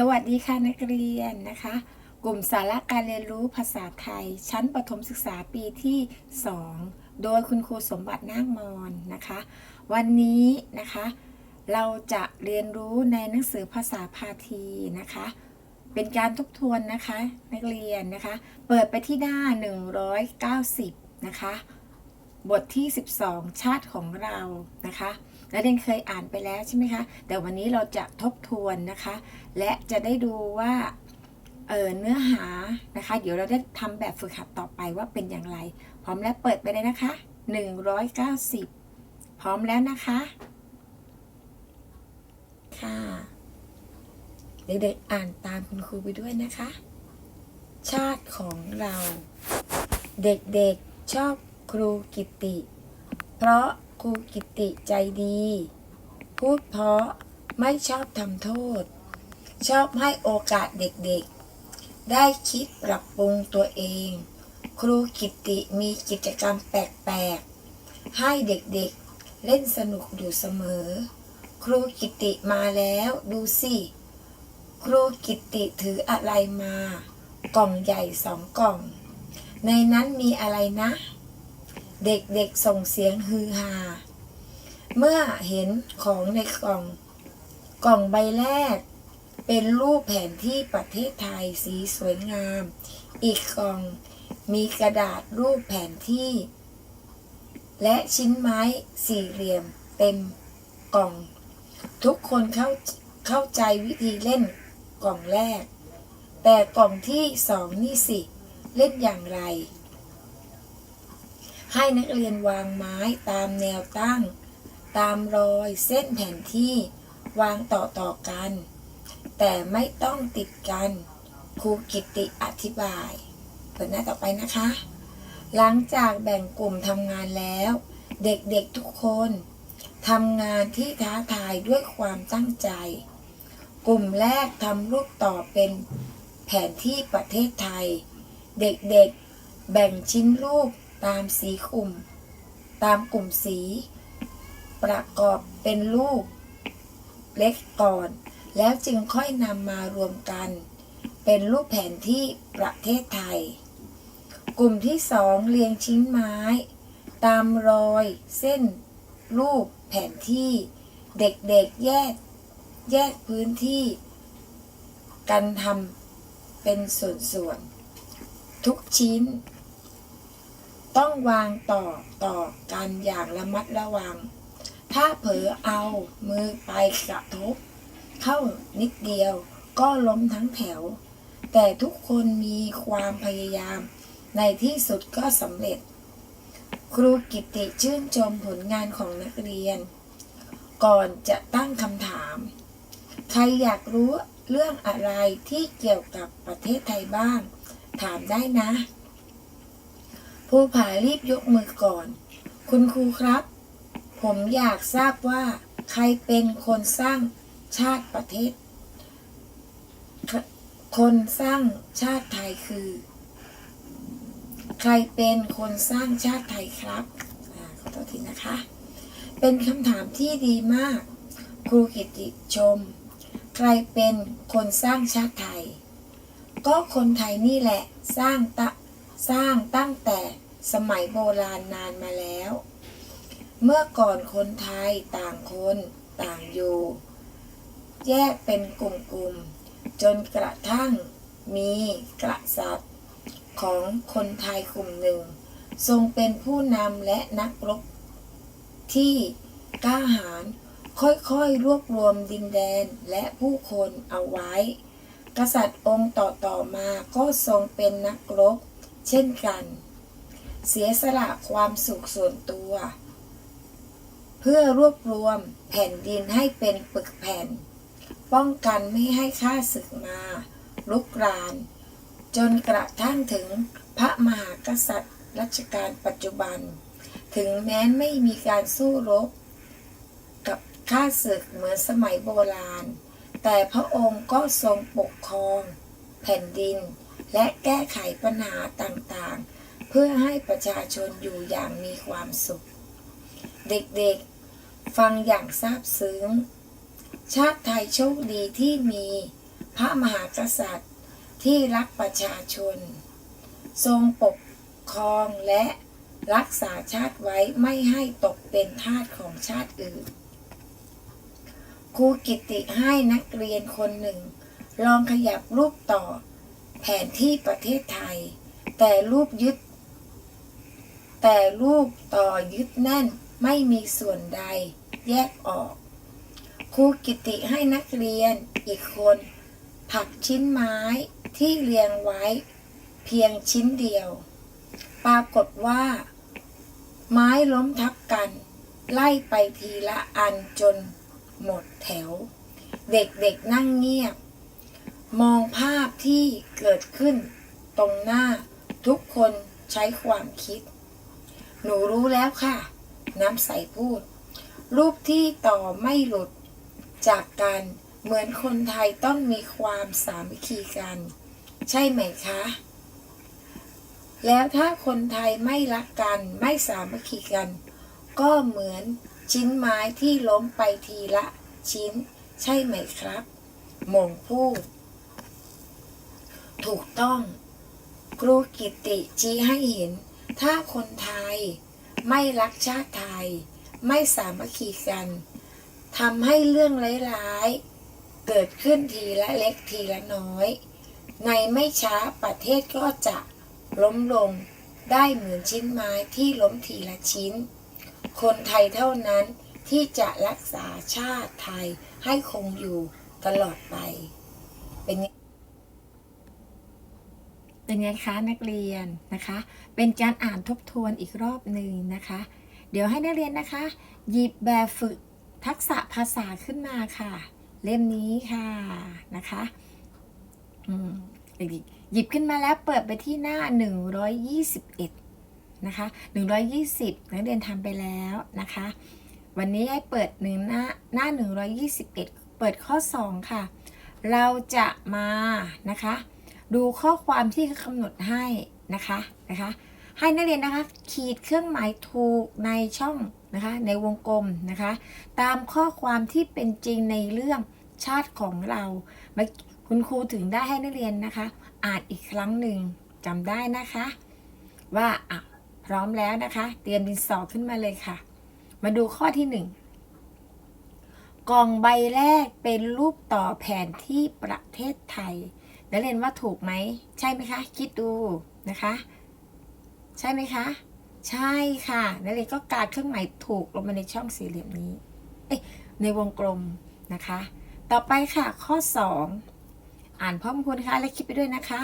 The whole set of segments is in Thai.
สวัสดีค่ะนักเรียนนะคะ กลุ่มสาระการเรียนรู้ภาษาไทย ชั้นประถมศึกษาปีที่ 2 โดยคุณครูสมบัตินาคมอนนะคะ วันนี้นะคะ เราจะเรียนรู้ในหนังสือภาษาพาทีนะคะ เป็นการทบทวนนะคะ นักเรียนนะคะ เปิดไปที่หน้า 190 นะคะ บทที่ 12 ชาติของเรานะคะนักเรียนเคยอ่านไปแล้วใช่ไหมคะ แต่วันนี้เราจะทบทวนนะคะ และจะได้ดูว่าเเนื้อหานะคะ เดี๋ยวเราได้ทำแบบฝึกหัดต่อไปว่าเป็นอย่างไร พร้อมแล้วเปิดไปเลยนะคะ 190 พร้อมแล้วนะคะ ค่ะ เด็กๆอ่านตามคุณครูไปด้วยนะคะ ชาติของเรา เด็กๆชอบ ครูกิติ เพราะครูกิติใจดี พูดเพราะไม่ชอบทำโทษ ชอบให้โอกาสเด็กๆ ได้คิดปรับปรุงตัวเอง ครูกิติมีกิจกรรมแปลกๆ ให้เด็กๆเล่นสนุกอยู่เสมอ ครูกิติมาแล้วดูสิครูกิติถืออะไรมา กล่องใหญ่สองกล่อง ในนั้นมีอะไรนะ เด็กๆส่งเสียงฮือฮา เมื่อเห็นของในกล่อง กล่องใบแรก เป็นรูปแผนที่ประเทศไทยสีสวยงาม อีกกล่องมีกระดาษรูปแผนที่ และชิ้นไม้สี่เหลี่ยมเต็มกล่อง ทุกคนเข้าเข้าใจวิธีเล่นกล่องแรก แต่กล่องที่สองนี่สิ เล่นอย่างไร ให้นักเรียนวางไม้ตามแนวตั้ง ตามรอยเส้นแผนที่วางต่อต่อกัน แต่ไม่ต้องติดกันครูกิติอธิบาย เปิดหน้าต่อไปนะคะ หลังจากแบ่งกลุ่มทำงานแล้ว เด็กๆทุกคนทำงานที่ท้าทายด้วยความตั้งใจ กลุ่มแรกทำรูปต่อเป็นแผนที่ประเทศไทย เด็กๆแบ่งชิ้นรูป ตามสีกลุ่ม ตามกลุ่มสี ประกอบเป็นรูปเล็กก่อน แล้วจึงค่อยนำมารวมกัน เป็นรูปแผนที่ประเทศไทย กลุ่มที่สองเรียงชิ้นไม้ ตามรอย เส้น รูปแผนที่ เด็กๆแยก แยกพื้นที่ กันทำเป็นส่วนๆทุกชิ้น ต้องวางต่อต่อกันอย่างระมัดระวัง ถ้าเผลอเอามือไปกระทบ เข้านิดเดียวก็ล้มทั้งแถว แต่ทุกคนมีความพยายาม ในที่สุดก็สำเร็จ ครูกิติชื่นชมผลงานของนักเรียน ก่อนจะตั้งคำถาม ใครอยากรู้เรื่องอะไรที่เกี่ยวกับประเทศไทยบ้าง ถามได้นะ ภูผารีบยกมือก่อน คุณครูครับ ผมอยากทราบว่า ใครเป็นคนสร้างชาติประเทศ คนสร้างชาติไทยคือ ใครเป็นคนสร้างชาติไทยครับอขอโทษทีนะคะ เป็นคำถามที่ดีมาก ครูกิติชม ใครเป็นคนสร้างชาติไทย ก็คนไทยนี่แหละสร้างตะ สร้างตั้งแต่สมัยโบราณนานมาแล้ว เมื่อก่อนคนไทยต่างคนต่างอยู่ แยกเป็นกลุ่มๆ จนกระทั่งมีกษัตริย์ของคนไทยกลุ่มหนึ่ง ทรงเป็นผู้นำและนักรบที่กล้าหาญค่อยๆ รวบรวมดินแดนและผู้คนเอาไว้ กษัตริย์องค์ต่อๆมาก็ทรงเป็นนักรบ เช่นกัน เสียสละความสุขส่วนตัว เพื่อรวบรวมแผ่นดินให้เป็นปึกแผ่น ป้องกันไม่ให้ข้าศึกมา ลุกราน จนกระทั่งถึงพระมหากษัตริย์รัชกาลปัจจุบัน ถึงแม้ไม่มีการสู้รบ กับข้าศึกเหมือนสมัยโบราณ แต่พระองค์ก็ทรงปกครอง แผ่นดิน และแก้ไขปัญหาต่างๆ เพื่อให้ประชาชนอยู่อย่างมีความสุข เด็กๆ ฟังอย่างซาบซึ้ง ชาติไทยโชคดีที่มีพระมหากษัตริย์ที่รักประชาชน ทรงปกครองและรักษาชาติไว้ไม่ให้ตกเป็นทาสของชาติอื่น ครูกิติให้นักเรียนคนหนึ่ง ลองขยับรูปต่อ แผนที่ประเทศไทย แต่รูปยึด แต่รูปต่อยึดแน่นไม่มีส่วนใดแยกออก ครูกิติให้นักเรียนอีกคน ผักชิ้นไม้ที่เรียงไว้ เพียงชิ้นเดียว ปรากฏว่า ไม้ล้มทับกัน ไล่ไปทีละอันจนหมดแถว เด็กๆนั่งเงียบ มองภาพที่เกิดขึ้นตรงหน้าทุกคนใช้ความคิด หนูรู้แล้วค่ะ น้ำใสพูด รูปที่ต่อไม่หลุดจากกันเหมือนคนไทยต้องมีความสามัคคีกัน ใช่ไหมคะ แล้วถ้าคนไทยไม่รักกันไม่สามัคคีกัน ก็เหมือนชิ้นไม้ที่ล้มไปทีละชิ้น ใช่ไหมครับหมงพูด ถูกต้องครูกิติชี้ให้เห็น ถ้าคนไทยไม่รักชาติไทย ไม่สามัคคีกันทำให้เรื่องร้ายๆ เกิดขึ้นทีละเล็กทีละน้อย ในไม่ช้าประเทศก็จะล้มลงได้เหมือนชิ้นไม้ที่ล้มทีละชิ้น คนไทยเท่านั้นที่จะรักษาชาติไทยให้คงอยู่ตลอดไป เป็น เป็นไงคะนักเรียนนะคะ เป็นการอ่านทบทวนอีกรอบหนึ่งนะคะ เดี๋ยวให้นักเรียนนะคะ หยิบแบบฝึกทักษะภาษาขึ้นมาค่ะ เล่มนี้ค่ะนะคะอืมหยิบขึ้นมาแล้วเปิดไปที่หน้า 121 นะคะ 120 นักเรียนทำไปแล้วนะคะ วันนี้ให้เปิดหนึ่งหน้าหน้า 121 เปิดข้อ 2 ค่ะ เราจะมานะคะ ดูข้อความที่เขากำหนดให้นะคะนะคะ ให้นักเรียนนะคะ ขีดเครื่องหมายถูกในช่องนะคะในวงกลมนะคะ ตามข้อความที่เป็นจริงในเรื่องชาติของเรามาคุณครูถึงได้ให้นักเรียนนะคะ อ่านอีกครั้งหนึ่งจำได้นะคะ ว่าอะพร้อมแล้วนะคะ เตรียมดินสอขึ้นมาเลยค่ะ มาดูข้อที่หนึ่งกล่องใบแรกเป็นรูปต่อแผนที่ประเทศไทย นักเรียนว่าถูกไหม ใช่ไหมคะ คิดดูนะคะ ใช่ไหมคะ ใช่ค่ะนักเรียนก็กาดเครื่องหมายถูกลงมาในช่องสี่เหลี่ยมนี้ เอ๊ะในวงกลมนะคะ ต่อไปค่ะข้อ 2 อ่านพร้อมคุณคะและคิดไปด้วยนะคะ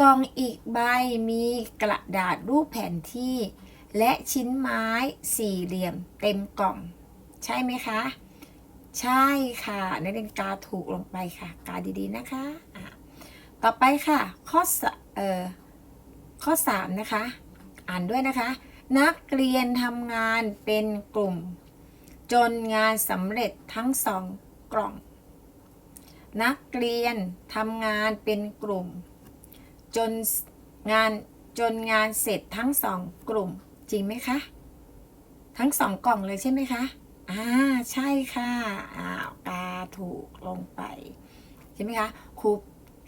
กล่องอีกใบมีกระดาษรูปแผนที่ และชิ้นไม้สี่เหลี่ยมเต็มกล่อง ใช่ไหมคะ ใช่ค่ะนักเรียนกาถูกลงไปค่ะ กาดีๆนะคะ ต่อไปค่ะ ข้อสเอ่อข้อ 3 นะคะ อ่านด้วยนะคะ นักเรียนทำงานเป็นกลุ่ม จนงานสำเร็จทั้งสองกล่อง นักเรียนทำงานเป็นกลุ่ม จนงานจนงานเสร็จทั้งสองกลุ่ม จริงไหมคะ ทั้งสองกล่องเลยใช่ไหมคะอ่าใช่ค่ะอ้าวกาถูกลงไป ใช่ไหมคะครู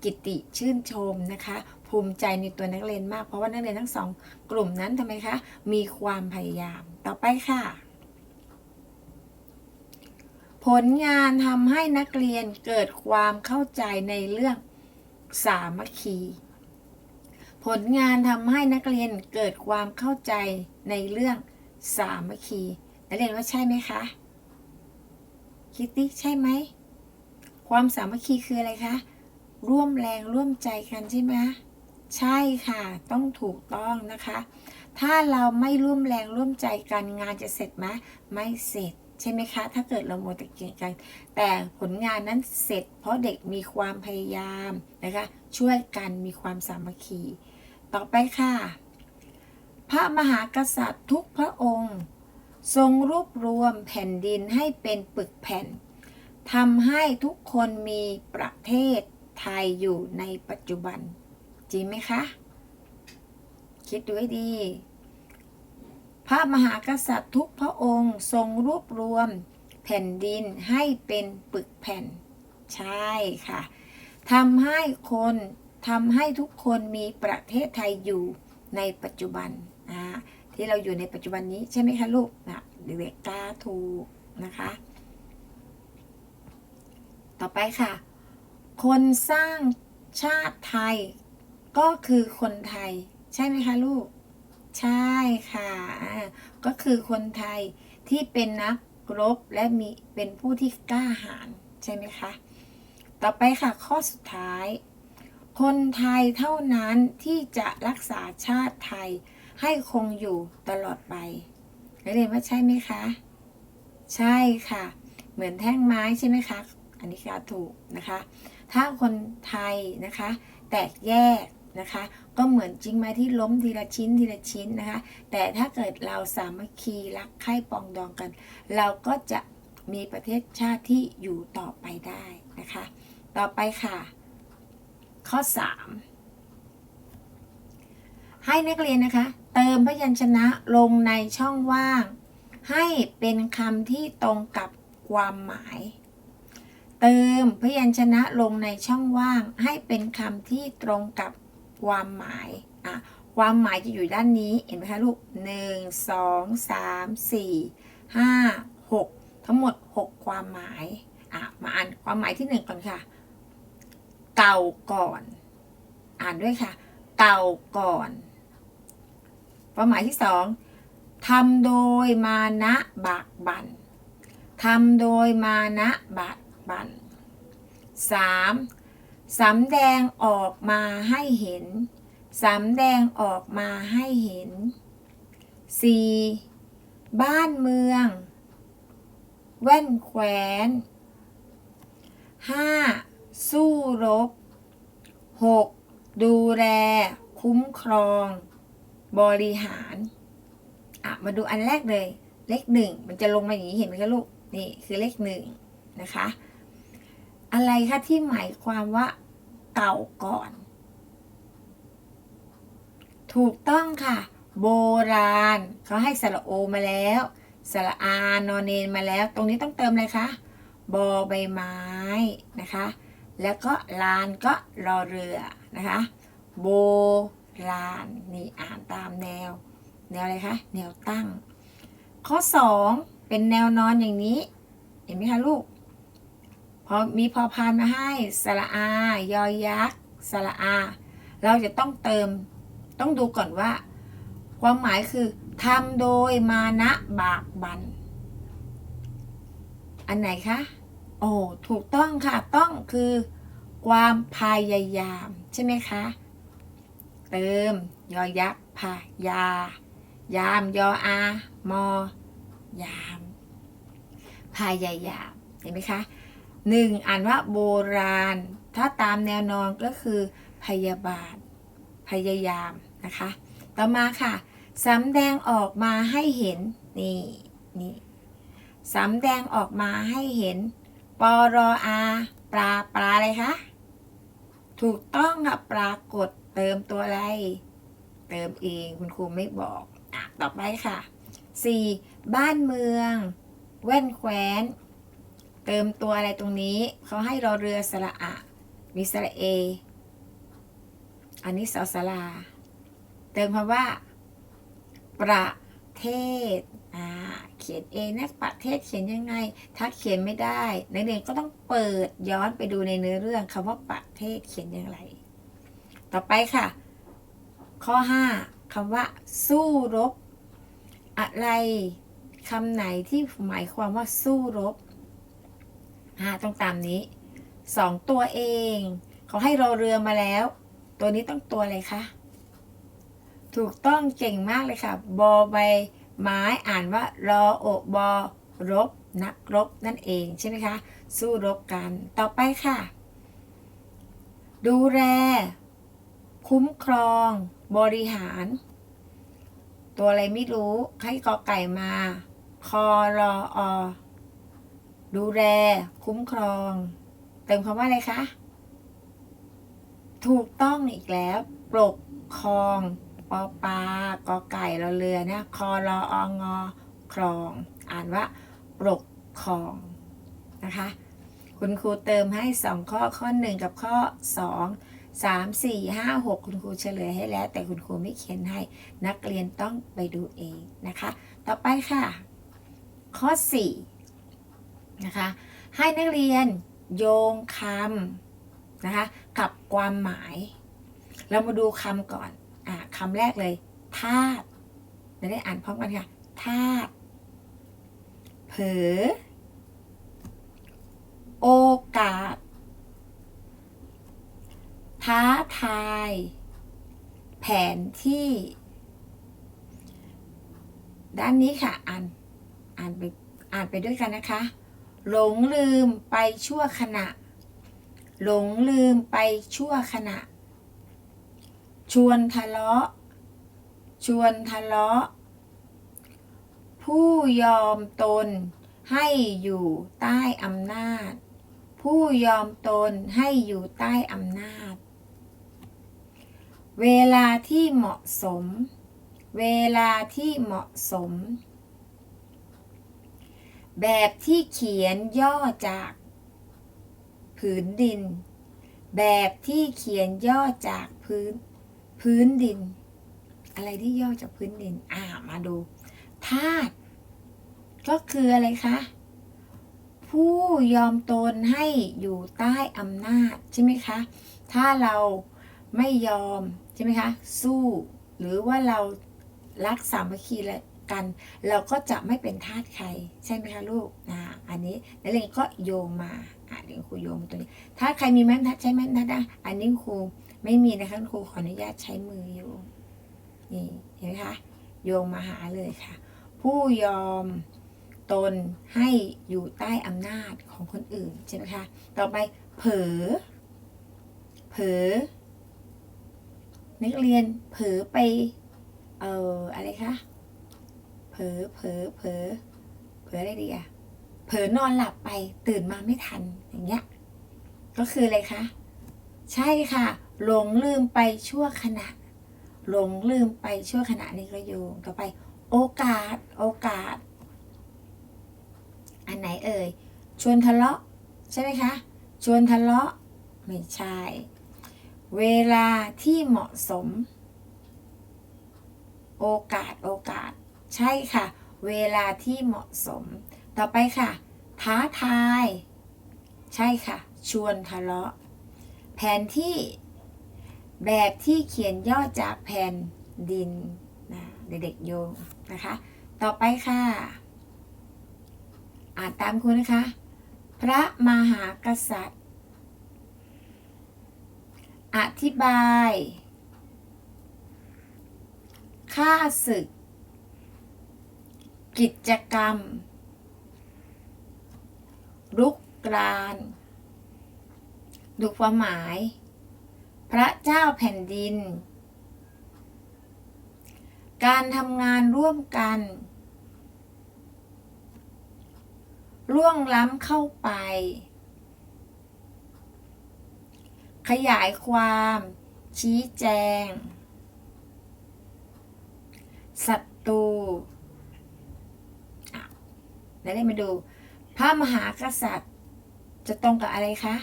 กิติชื่นชมนะคะ ภูมิใจในตัวนักเรียนมาก เพราะว่านักเรียนทั้งสองกลุ่มนั้นทำไมคะ มีความพยายาม ต่อไปค่ะ ผลงานทำให้นักเรียนเกิดความเข้าใจในเรื่องสามัคคี ผลงานทำให้นักเรียนเกิดความเข้าใจในเรื่องสามัคคี นักเรียนว่าใช่ไหมคะ คิดดิใช่ไหม ความสามัคคีคืออะไรคะ ร่วมแรงร่วมใจกันใช่ไหมใช่ค่ะ ต้องถูกต้องนะคะ ถ้าเราไม่ร่วมแรงร่วมใจกันงานจะเสร็จไหมไม่เสร็จใช่ไหมคะ ถ้าเกิดเราโมแต่เกี่ยงกัน แต่ผลงานนั้นเสร็จ เพราะเด็กมีความพยายามนะคะ ช่วยกันมีความสามัคคี ต่อไปค่ะ พระมหากษัตริย์ทุกพระองค์ ทรงรวบรวมแผ่นดินให้เป็นปึกแผ่นทำให้ทุกคนมีประเทศ ไทยอยู่ในปัจจุบัน จริงไหมคะ คิดดูให้ดี พระมหากษัตริย์ทุกพระองค์ทรงรวบรวมแผ่นดินให้เป็นปึกแผ่น ใช่ค่ะทำให้คนทำให้ทุกคนมีประเทศไทยอยู่ในปัจจุบันที่เราอยู่ในปัจจุบันนี้ใช่ไหมคะลูกนะเด็กๆกล้าถูกนะคะ ต่อไปค่ะ คนสร้างชาติไทย ก็คือคนไทย ใช่ไหมคะลูก ใช่ค่ะ ก็คือคนไทยที่เป็นนักรบและมีเป็นผู้ที่กล้าหาญใช่ไหมคะ ต่อไปค่ะข้อสุดท้าย คนไทยเท่านั้นที่จะรักษาชาติไทยให้คงอยู่ตลอดไปนักเรียนว่าใช่ไหมคะ ใช่ค่ะ เหมือนแท่งไม้ใช่ไหมคะ อันนี้ก็ถูกนะคะ ถ้าคนไทยนะคะ แตกแยกนะคะ ก็เหมือนจริงไหมที่ล้มทีละชิ้นทีละชิ้นนะคะ แต่ถ้าเกิดเราสามัคคีรักใคร่ปองดองกัน เราก็จะมีประเทศชาติที่อยู่ต่อไปได้นะคะ ต่อไปค่ะ ข้อ 3 ให้นักเรียนนะคะ เติมพยัญชนะลงในช่องว่าง ให้เป็นคำที่ตรงกับความหมาย เติมพยัญชนะลงในช่องว่างให้เป็นคำที่ตรงกับความหมายอะความหมายจะอยู่ด้านนี้เห็นไหมคะลูกหนึ่งสองสามสี่ห้าหกทั้งหมด 6 ความหมายอะมาอ่านความหมายที่หนึ่งก่อนค่ะ เก่าก่อน อ่านด้วยค่ะ เก่าก่อน ความหมายที่สองทำโดยมานะบากบันทำโดยมานะบาก บันสามสำแดงออกมาให้เห็น สำแดงออกมาให้เห็นสี่บ้านเมือง แว่นแควนห้าสู้รบ 6. ดูแล คุ้มครอง บริหาร อะ มาดูอันแรกเลย เลขหนึ่ง มันจะลงมาอย่างนี้เห็นไหมคะลูก นี่คือเลขหนึ่งนะคะ อะไรคะที่หมายความว่าเก่าก่อน ถูกต้องค่ะ โบราณเขาให้สระโอมาแล้วสระอานอนเนนมาแล้ว ตรงนี้ต้องเติมอะไรคะบอใบไม้นะคะ แล้วก็ลานก็รอเรือนะคะ โบลานนี่อ่านตามแนว แนวอะไรคะ แนวตั้ง ข้อ 2 เป็นแนวนอนอย่างนี้ เห็นไหมคะลูก พอมีพอพานมาให้สระอา ยอยักษ์สระอา เราจะต้องเติมต้องดูก่อนว่า ความหมายคือทำโดยมานะบากบัน อันไหนคะ โอ้ ถูกต้องค่ะต้องคือความพยายาม ใช่ไหมคะ เติม ยอยักษ์พายา ยาม ยออา มอ ยาม พยายาม เห็นไหมคะ หนึ่งอ่านว่าโบราณ ถ้าตามแนวนอนก็คือ พยาบาท พยายามนะคะ ต่อมาค่ะสำแดงออกมาให้เห็น นี่นี่สำแดงออกมาให้เห็นปรออาปลาปลาอะไรคะ ถูกต้องค่ะปรากฏเติมตัวอะไร เติมเองคุณครูไม่บอกอะต่อไปค่ะ 4. บ้านเมือง แว่นแคว้น เติมตัวอะไรตรงนี้ เขาให้รอเรือสระอะ มีสระเอ อันนี้สอสลา เติมคำว่า ประเทศ อ่า เขียนเองนะประเทศเขียนยังไง ถ้าเขียนไม่ได้นักเรียนก็ต้องเปิดย้อนไปดูในเนื้อเรื่องคำว่าประเทศเขียนอย่างไร ต่อไปค่ะ ข้อ 5คำว่า สู้รบ อะไรคำไหนที่หมายความว่าสู้รบ อ่าต้องตามนี้สองตัวเองเขาให้รอเรือมาแล้ว ตัวนี้ต้องตัวอะไรคะถูกต้องเก่งมากเลยค่ะ บอใบไม้อ่านว่ารอโอบอรบ นักรบนั่นเองใช่ไหมคะ สู้รบกัน ต่อไปค่ะ ดูแล คุ้มครอง บริหาร ตัวอะไรไม่รู้ ให้กอไก่มา คอรออ ดูแล คุ้มครอง เติมคำว่าอะไรคะ ถูกต้องอีกแล้ว ปกครอง ปอปลากอไก่รอเรือนะคอรอองอครอง อ่านว่าปกครอง นะคะ คุณครูเติมให้สองข้อข้อหนึ่งกับข้อสองสามสี่ห้าหกคุณครูเฉลยให้แล้ว แต่คุณครูไม่เขียนให้นักเรียนต้องไปดูเองนะคะ ต่อไปค่ะ ข้อสี่ นะคะ ให้นักเรียนโยงคำนะคะ กับความหมาย เรามาดูคำก่อนอ่าคำแรกเลยธาตุจะได้อ่านพร้อมกันค่ะธาตุเผลอโอกาสท้าทาย แผนที่ ด้านนี้ค่ะ อ่าน อ่านไป อ่านไปด้วยกันนะคะ หลงลืมไปชั่วขณะ หลงลืมไปชั่วขณะ ชวนทะเลาะ ชวนทะเลาะ ผู้ยอมตนให้อยู่ใต้อำนาจ ผู้ยอมตนให้อยู่ใต้อำนาจ เวลาที่เหมาะสม เวลาที่เหมาะสม แบบที่เขียนย่อจาก ผืนดิน แบบที่เขียนย่อจากพื้น พื้นดิน อะไรที่ย่อจากพื้นดิน อ่ามาดูธาตุก็คืออะไรคะ ผู้ยอมตนให้อยู่ใต้อำนาจใช่ไหมคะ ถ้าเราไม่ยอมใช่ไหมคะ สู้ หรือว่าเรารักสามัคคี กัน เราก็จะไม่เป็นทาสใครใช่ไหมคะลูกอ่าอันนี้นักเรียนก็โยงมาอ่าเดี๋ยวครูโยงมาตัวนี้ ถ้าใครมีแม่นทัดใช้แม่นทัดนะอันนี้ครูไม่มีนะคะครูขออนุญาตใช้มือโยงนี่เห็นไหมคะโยงมาหาเลยค่ะ ผู้ยอมตนให้อยู่ใต้อำนาจของคนอื่นใช่ไหมคะต่อไปเผลอเผลอนักเรียนเผลอไป เอ่ออะไรคะ เผลอเผลอเผลอเผลออะไรดีอะเผลอนอนหลับไปตื่นมาไม่ทันอย่างเงี้ยก็คืออะไรคะใช่ค่ะ หลงลืมไปชั่วขณะ หลงลืมไปชั่วขณะนี้ก็โยงต่อไป โอกาส โอกาส อันไหนเอ่ย ชวนทะเลาะ ใช่ไหมคะ ชวนทะเลาะ ไม่ใช่ เวลาที่เหมาะสม โอกาส โอกาส ใช่ค่ะ เวลาที่เหมาะสม ต่อไปค่ะ ท้าทาย ใช่ค่ะ ชวนทะเลาะ แผนที่ แบบที่เขียนย่อจากแผ่นดินนะเด็กๆโยงนะคะ ต่อไปค่ะ อ่านตามคุณนะคะ พระมหากษัตริย์ อธิบาย ค่าศึก กิจกรรมรุกราน ดูความหมาย พระเจ้าแผ่นดิน การทำงานร่วมกัน ล่วงล้ำเข้าไป ขยายความ ชี้แจงศัตรู แล้วได้มาดู พระมหากษัตริย์ จะตรงกับอะไรคะ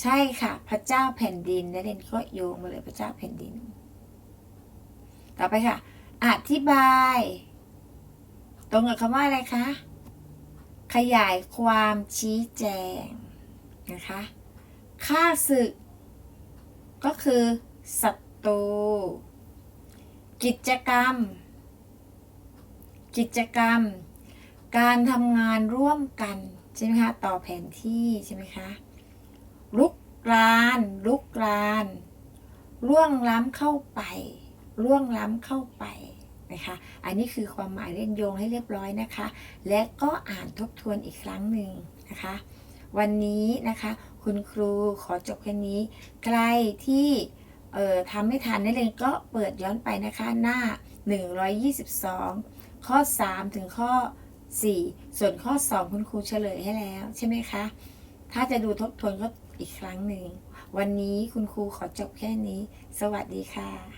ใช่ค่ะ พระเจ้าแผ่นดินนักเรียนก็โยงมาเลยพระเจ้าแผ่นดิน ต่อไปค่ะ อธิบาย ตรงกับคำว่าอะไรคะ ขยายความชี้แจงนะคะค่าศึก ก็คือศัตรูกิจกรรม กิจกรรม การทำงานร่วมกันใช่ไหมคะต่อแผนที่ใช่ไหมคะลุกรานลุกรานล่วงล้ำเข้าไปล่วงล้ำเข้าไปนะคะ อันนี้คือความหมายเล่นโยงให้เรียบร้อยนะคะ และก็อ่านทบทวนอีกครั้งหนึ่งนะคะ วันนี้นะคะ คุณครูขอจบแค่นี้ ใครที่เอ่อทำไม่ทันนักเรียนก็เปิดย้อนไปนะคะหน้า 122 ข้อ 3 ถึงข้อ 4 ส่วนข้อ 2 คุณครูเฉลยให้แล้วใช่ไหมคะ ถ้าจะดูทบทวนก็อีกครั้งหนึ่ง วันนี้คุณครูขอจบแค่นี้ สวัสดีค่ะ